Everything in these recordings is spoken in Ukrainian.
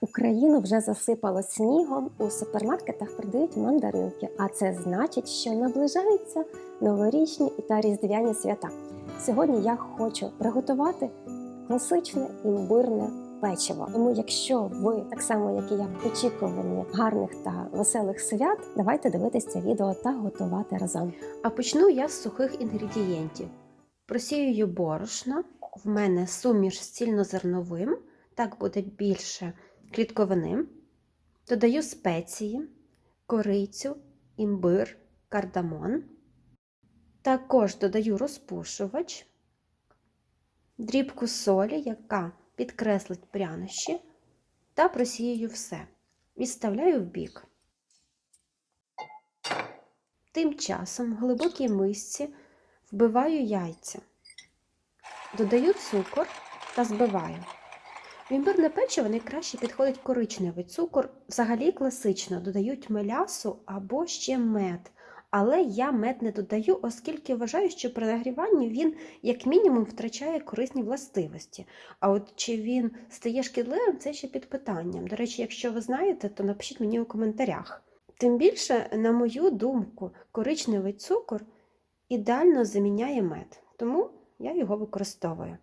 Україну вже засипало снігом. У супермаркетах продають мандаринки, а це значить, що наближаються новорічні та різдвяні свята. Сьогодні я хочу приготувати класичне імбирне печиво. Тому, якщо ви так само, як і я, в очікуванні гарних та веселих свят, давайте дивитися це відео та готувати разом. А почну я з сухих інгредієнтів. Просіюю борошно, в мене суміш з цільнозерновим, так буде більше клітковини. Додаю спеції, корицю, імбир, кардамон. Також додаю розпушувач, дрібку солі, яка підкреслить прянощі, та просіюю все. Відставляю в бік. Тим часом в глибокій мисці вбиваю яйця, додаю цукор та збиваю. В імбирне печиво найкраще підходить коричневий цукор. Взагалі класично додають мелясу або ще мед. Але я мед не додаю, оскільки вважаю, що при нагріванні він, як мінімум, втрачає корисні властивості. А от чи він стає шкідливим, це ще під питанням. До речі, якщо ви знаєте, то напишіть мені у коментарях. Тим більше, на мою думку, коричневий цукор ідеально заміняє мед, тому я його використовую.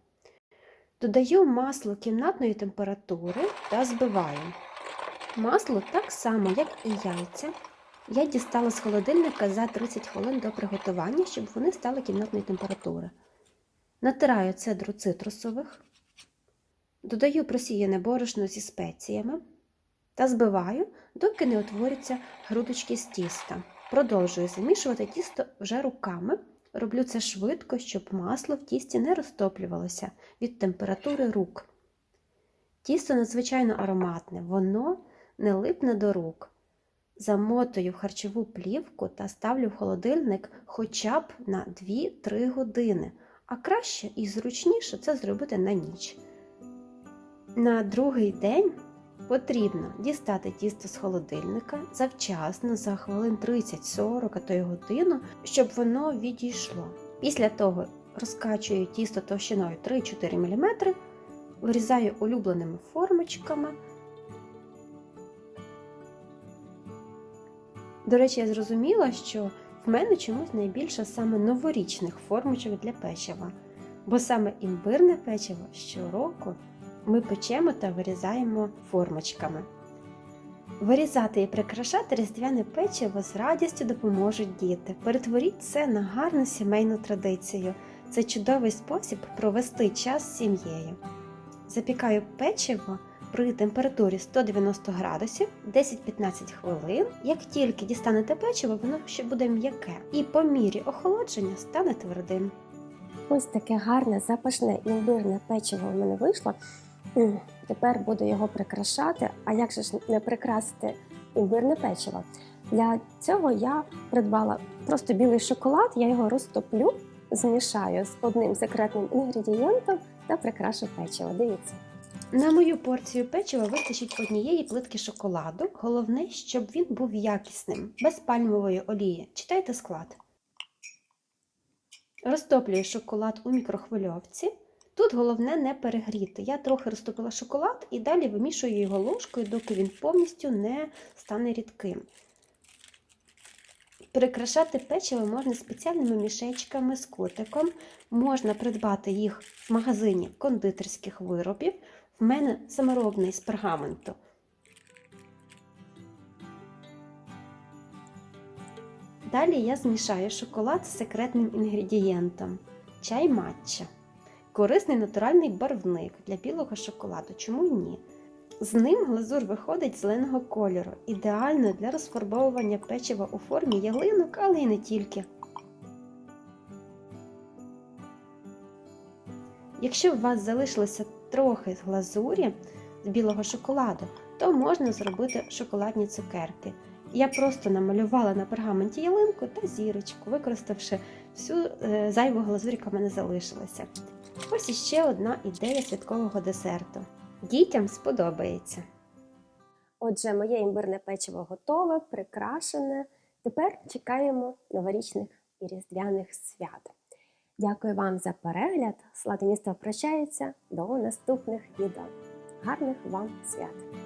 Додаю масло кімнатної температури та збиваю. Масло так само, як і яйця. Я дістала з холодильника за 30 хвилин до приготування, щоб вони стали кімнатної температури. Натираю цедру цитрусових, додаю просіяне борошно зі спеціями та збиваю, доки не утворяться грудочки з тіста. Продовжую замішувати тісто вже руками. Роблю це швидко, щоб масло в тісті не розтоплювалося від температури рук. Тісто надзвичайно ароматне, воно не липне до рук. Замотую в харчову плівку та ставлю в холодильник хоча б на 2-3 години, а краще і зручніше це зробити на ніч. На другий день потрібно дістати тісто з холодильника завчасно за хвилин 30-40, а то й годину, щоб воно відійшло. Після того розкачую тісто товщиною 3-4 мм, вирізаю улюбленими формочками. До речі, я зрозуміла, що в мене чомусь найбільше саме новорічних формочок для печива, бо саме імбирне печиво щороку ми печемо та вирізаємо формочками. Вирізати і прикрашати різдвяне печиво з радістю допоможуть діти. Перетворіть це на гарну сімейну традицію. Це чудовий спосіб провести час з сім'єю. Запікаю печиво при температурі 190 градусів 10-15 хвилин. Як тільки дістанете печиво, воно ще буде м'яке і по мірі охолодження стане твердим. Ось таке гарне запашне імбирне печиво в мене вийшло. Тепер буду його прикрашати. А як же ж не прикрасити імбирне печиво? Для цього я придбала просто білий шоколад, я його розтоплю, змішаю з одним секретним інгредієнтом та прикрашу печиво. Дивіться. На мою порцію печива вистачить однієї плитки шоколаду. Головне, щоб він був якісним, без пальмової олії. Читайте склад. Розтоплюю шоколад у мікрохвильовці. Тут головне не перегріти. Я трохи розтопила шоколад і далі вимішую його ложкою, доки він повністю не стане рідким. Прикрашати печиво можна спеціальними мішечками з котиком. Можна придбати їх в магазині кондитерських виробів. В мене саморобний з пергаменту. Далі я змішаю шоколад з секретним інгредієнтом чай матча. Корисний натуральний барвник для білого шоколаду. Чому ні? З ним глазур виходить зеленого кольору, ідеально для розфарбовування печива у формі ялинок, але й не тільки. Якщо у вас залишилося трохи з глазурі з білого шоколаду, то можна зробити шоколадні цукерки. Я просто намалювала на пергаменті ялинку та зірочку, використавши всю е, зайву глазурь, яка в мене залишилася. Ось іще одна ідея святкового десерту. Дітям сподобається. Отже, моє імбирне печиво готове, прикрашене. Тепер чекаємо новорічних і різдвяних свят. Дякую вам за перегляд. Сладе місто прощається до наступних відео. Гарних вам свят!